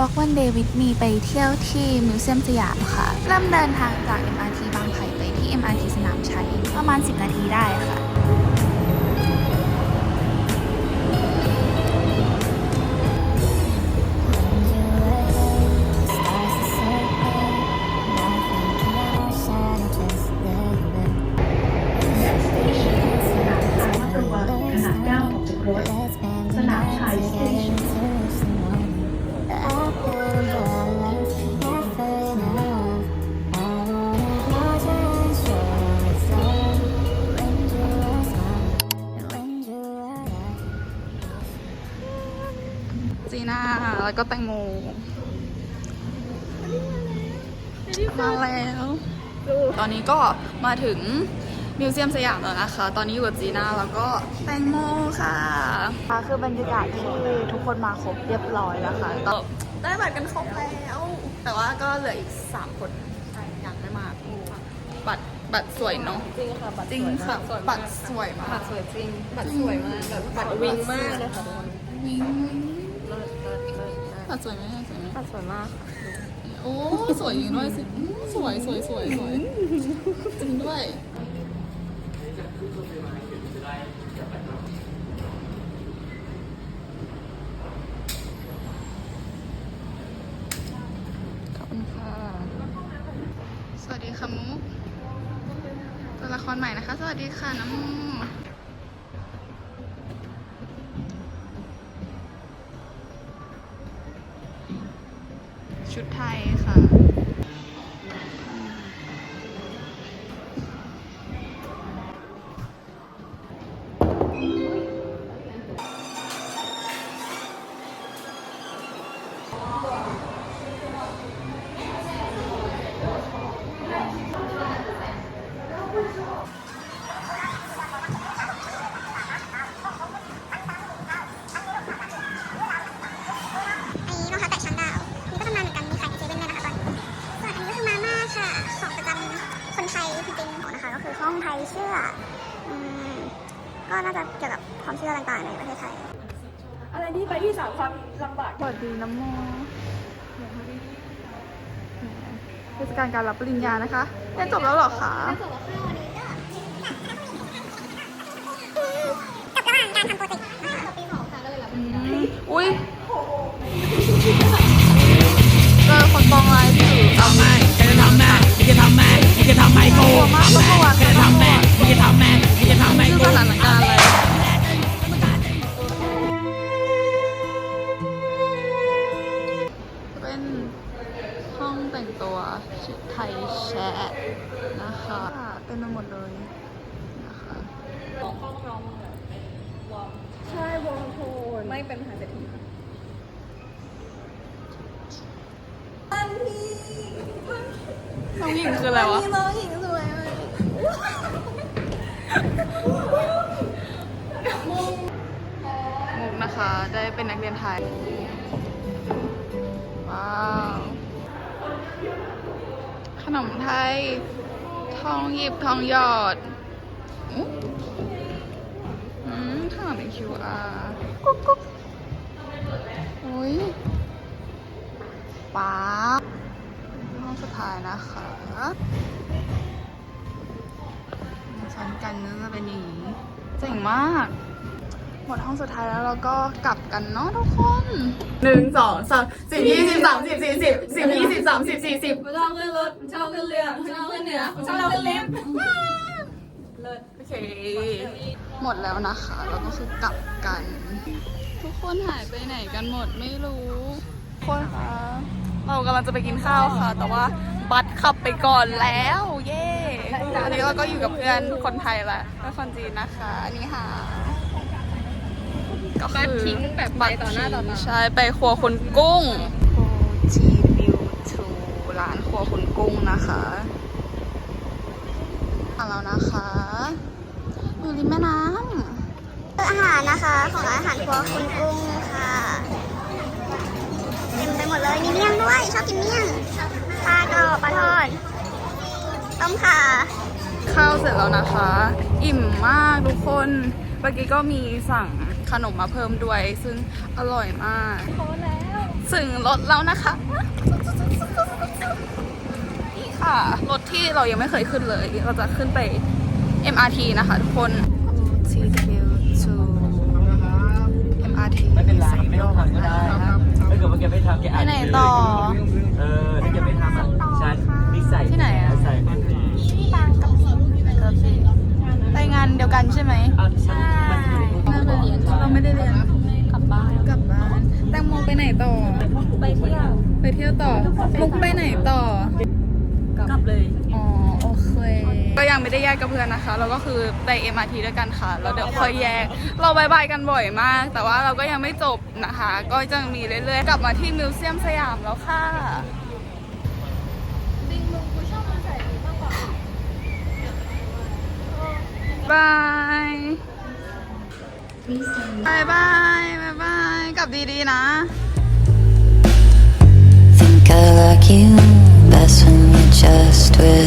บล็อกวันเดวิดมีไปเที่ยวที่มิวเซียมสยามค่ะ เริ่มเดินทางจาก MRT บางไผ่ไปที่ MRT สนามชัยประมาณ 10 นาทีได้ค่ะ แล้วก็แตงโมมาแล้ว ตอนนี้ก็มาถึงมิวเซียมสยามแล้วนะคะ ตอนนี้อยู่กับจีน่าแล้วก็แตงโมค่ะคือบรรยากาศที่ทุกคนมาครบเรียบร้อยแล้วค่ะก็ได้บัตรกันครบแล้ว แต่ว่าก็เหลืออีก 3 คนยังไม่มาบัตรบัตรสวยเนาะจริงค่ะบัตรจริงสวยค่ะมากบัตรสวยมากบัตรสวยจริงบัตรสวยมากแบบบัตรวิงมากเลยค่ะทุกคนวิงเลิ ตรสวยไหมสวยไหมบัตรสวยมาก โอ้สวยจริงด้วยสิสวยสวยสวยสวยจริงด้วยขอบคุณค่ะ สวัสดีค่ะมุกตัวละครใหม่นะคะ สวัสดีค่ะน้ำ ชุดไทยค่ะ ไทยจริงๆของนะคะก็คือห้องไทยเชื่ออืมก็น่าจะเกี่ยวกับความเชื่อต่างๆในประเทศไทย อะไรที่ไปที่สามความลำบากสวัสดีน้ำโมเทศกาลการรับปริญญานะคะเรียนจบแล้วเหรอคะกับระหว่างการทำโปรเจกต์นะคะอืมอุ้ยเจ มื่อวานจะทำแม่จะทำแม่จะทำไมกูสถานการณ์อะไรเป็นห้องแต่งตัวชุดไทยแชทนะคะเต็มไปหมดเลยนะคะห้องน้องแบบวอมใช่วอมโทนไม่เป็นมหาเศรษฐีน้องหญิงคืออะไรวะน้องหญิงสวย มุกนะคะ ได้เป็นนักเรียนไทย ว้าว ขนมไทย ทองหยิบทองหยอดอืมข้างหลังเป็น QR กุ๊กกุ๊กอุ้ยป๊าห้องสุดท้ายนะคะ ซ้นกันก็จะเป็นอย่างนี้เจ๋งมาก หมดห้องสุดท้ายแล้วเราก็กลับกันเนาะทุกคนหนึ่งสองสามสิบยี่สิบสามสิบสี่สิบสิบยี่สิบสามสิบสี่สิบเช่าขึ้นรถเช่าขึ้นเรือเช่าขึ้นเหนือเช่าขึ้นลิฟต์เลิศโอเค หมดแล้วนะคะเราก็คือกลับกัน ทุกคนหายไปไหนกันหมดไม่รู้ทุกคนคะเรากำลังจะไปกินข้าวค่ะ แต่ว่าบัตรขับไปก่อนแล้ว เย้ อันนี้เราก็อยู่กับเพื่อนคนไทยแหละและคนจีนนะคะ อันนี้ค่ะ ก็บัตคืรอทิ้งแบบไปต่อหน้าต่อตาใช่ไปครัวคุณกุ้งจีบิวทูร้านครัวคุณกุ้งนะคะมาแล้วนะคะอยู่ริมแม่น้ำอาหารนะคะ ของอาหารครัวคุณกุ้งค่ะเต็มไปหมดเลยมีเมี่ยงด้วย ชอบกินเมี่ยงปลากรอบปลาทอด ต้มข่าข้าวเสร็จแล้วนะคะ อิ่มมากทุกคนเมื่อกี้ก็มีสั่งขนมมาเพิ่มด้วย ซึ่งอร่อยมากพอแล้วจถึงรถแล้วนะคะ นี่ค่ะ รถที่เรายังไม่เคยขึ้นเลย เราจะขึ้นไป MRT นะคะทุกคน TW to MRT ไม่เป็นไรไม่ต้องทำก็ได้ถ้าเกิดว่าแกไม่ทำแกอ่านไปไหนต่อเออ ถ้าแกไม่ทำอะฉันนิสัย ที่ไหนอะ นิสัย ที่บางกะปิ ไปงานเดี ยวกันใช่ไหมอะฉันมันอยู่ในพวกน่าจะเรียนเราไม่ได้เรียนกลับบ้านกลับบ้านแตงโมไปไหนต่อ ไปเที่ยว ไปเที่ยวต่อมุกไปไหนต่อ กลับเลย อ๋อโอเค ก็ยังไม่ได้แยกกับเพื่อนนะคะ เราก็คือไป MRT ด้วยกันค่ะ เราเดี๋ยวค่อยแยก เราบายบายกันบ่อยมาก แต่ว่าเราก็ยังไม่จบนะคะ ก็จะมีเรื่อยๆ กลับมาที่มิวเซียมสยามแล้วค่ะ บายบายบายบายบายกลับดีๆนะ Think I like you best when you're just with